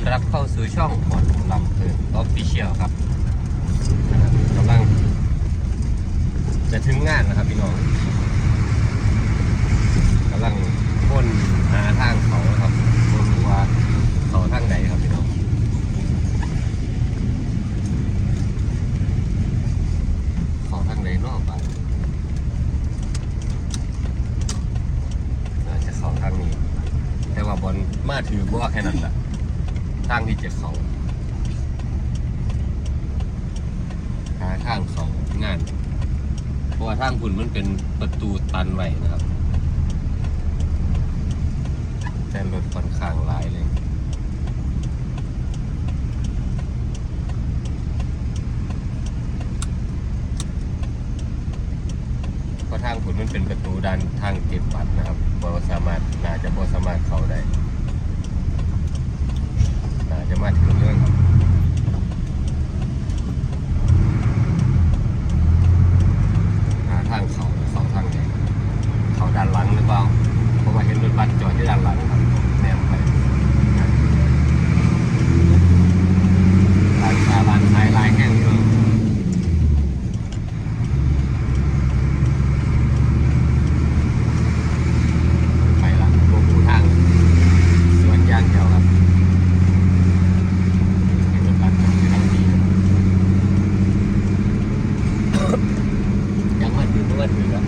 อนรับเข้าสู่ช่องหมอนลำเพลินออฟฟิเชียลครับกำลังจะถึงงานนะครับพี่น้องกำลังพ่นหาทางเขานะครับไม่รู้ว่าเขาทางไหนครับพี่น้องเขาทางไหนนอกบ้านน่าจะเขาทางนี้ แต่ว่าบอลมาถือว่าแค่นั้นแหละ ทางที่เจะเขาหาทางเขางาน เพราะว่าทางคุณมันเป็นประตูตันไว้นะครับ แต่รถค่อนข้างหลายเลยเพราะทางคุณมันเป็นประตูด้านทางเก็บบัตรนะครับบ่สามารถน่าจะบ่สามารถเข้าได้ น่าจะมาถึงเรื่องหาทางเขาสองทางเลยเขาด้านหลังหรือเปล่า เพราะว่าเห็นรถบัสจอดที่ด้านหลังครับแนมไปร้านค้าร้านขายหลายแห่งเลยไปละลงทางสวนยางเดียวครับเห็นรถบัสจอดที่ด้านนี้ยังมาถึงก็มาถึงแล้ว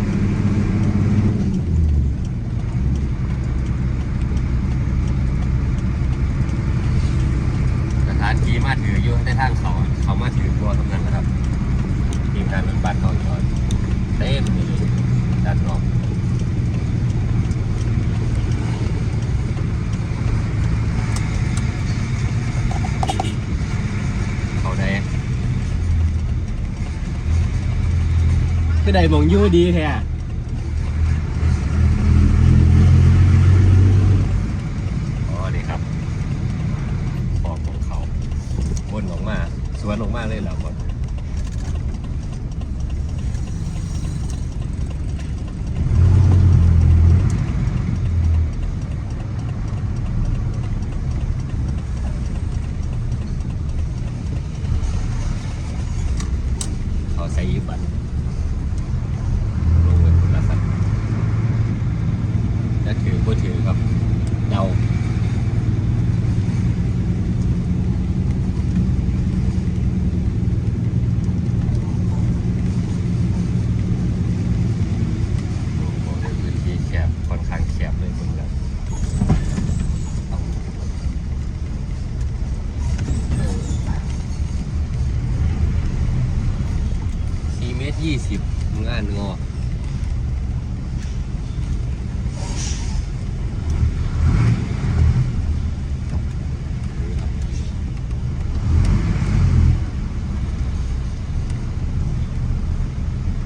สถานที่มาถื อยู่ในทางเขาเขามาถือตัวทำงานนะครับทีมงานรถบัสเขาจอดเต็มเลยด้านนอกเขาได้คือใดมองยู่ดีแท้ อ๋อนี่ครับขอบของเขาบนออกมา สวนออกมาเลยเหรอบนเขาใส่ยีบัตรลงไปคนละสักจะถือก็ถือครับเดา โอ้โหในพื้นที่แคบค่อนข้างแคบเลยคุณครับสี่เมตรยี่านงอ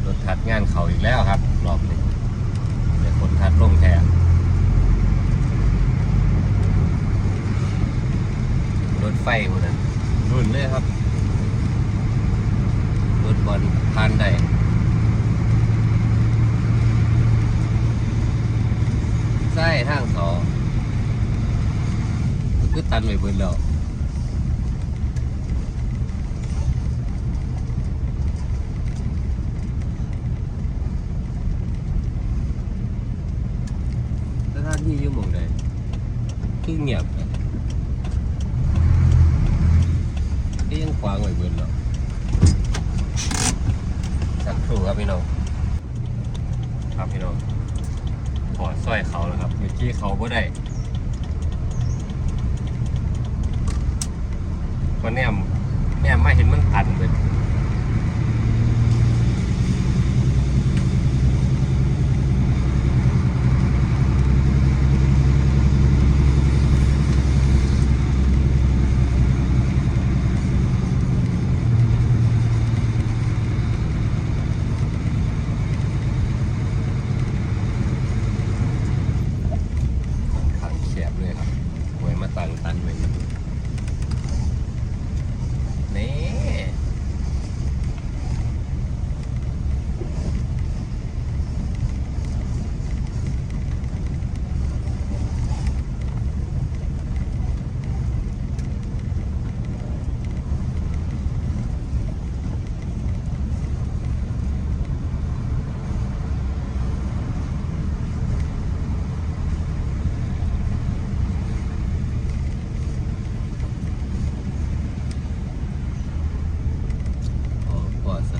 รถทัดงานเขาอีกแล้วครับ รอบนี้เดี๋ยวคนทัดลงแทนรถไฟคนนั้นรุ่นเลยครับรถบอลผ่านได้ ใช่ทางสองคือตันไปเบิดแล้วสถานที่อยู่หมองใดคือเงียบเลยก็ยังขวางไว้เบิดแล้วสักครู่ครับพี่น้องครับพี่น้อง ถอดสร้อยเขาแล้วครับอยู่ที่เขาก็ได้ก็แนมแนมไม่เห็นมันตันเลย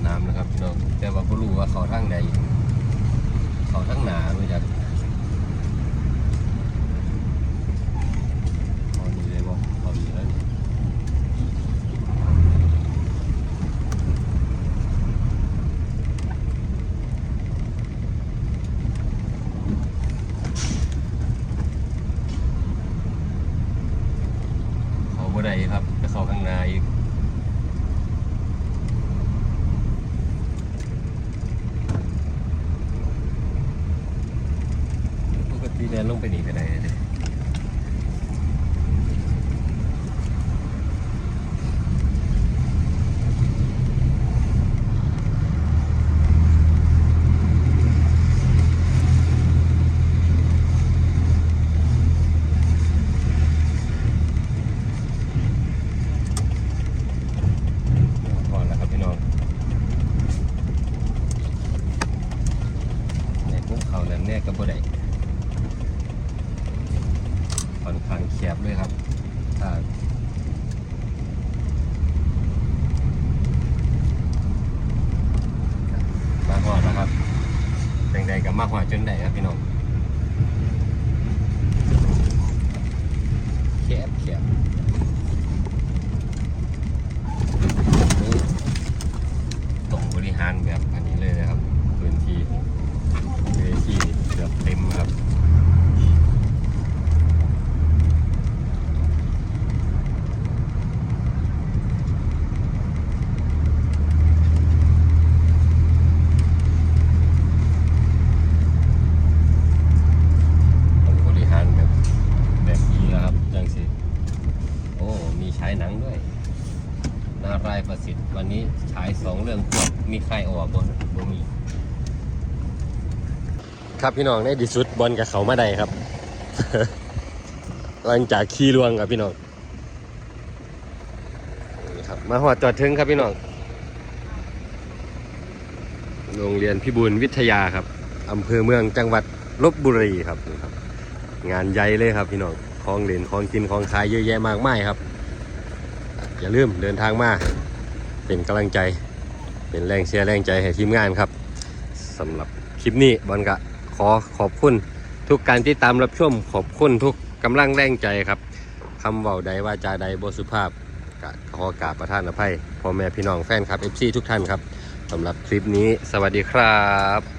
น้ำนะครับพี่น้องแต่ว่าบ่รู้ว่าเขาทั้งใดเขาทั้งหนาไม่จ้ะ งไปนี่ไปไหนเนี่ยพอแล้วครับพี่น้องในพวกเขานั้นเนี่ยก็บ่ได้ ค่อนข้างแค บเลยครับมาหอดแล้วครับเป็นใดกับมาหอดจนได้ครับพี่น้องแคบแคบต้องบริหารแบบ พื้นที่เวทีเกือบเต็มครับ ต้องบริหารแบบแบบนี้นะครับจังสิ โอ้ มีฉายหนังด้วย นารายณ์ประสิทธิ์ วันนี้ฉายสองเรื่องควบมีใครออกบนบ่มี ครับพี่น้องในที่สุดบอลกับเขามาได้ครับ หลังจากขี่ลวงครับพี่น้องนี่ครับมาหอดจอดถึงครับพี่น้องโรงเรียนพิบูลวิทยาครับอำเภอเมืองจังหวัดลบบุรีครับนี่ครับ งานใหญ่เลยครับพี่น้องของเล่นของกินของขายเยอะแยะมากมายครับ อย่าลืมเดินทางมาเป็นกำลังใจ เป็นแรงเชียร์แรงใจให้ทีมงานครับสำหรับคลิปนี้บอลกะ ขอขอบคุณ ทุกการที่ตามรับชมขอบคุณทุกกำลังแรงใจครับคำเว้าใดว่าจาใดบสุภาพกะขอกราบประทานอภัยพ่อแม่พี่น้องแฟนครับเอฟซีทุกท่านครับสำหรับคลิปนี้ สวัสดีครับ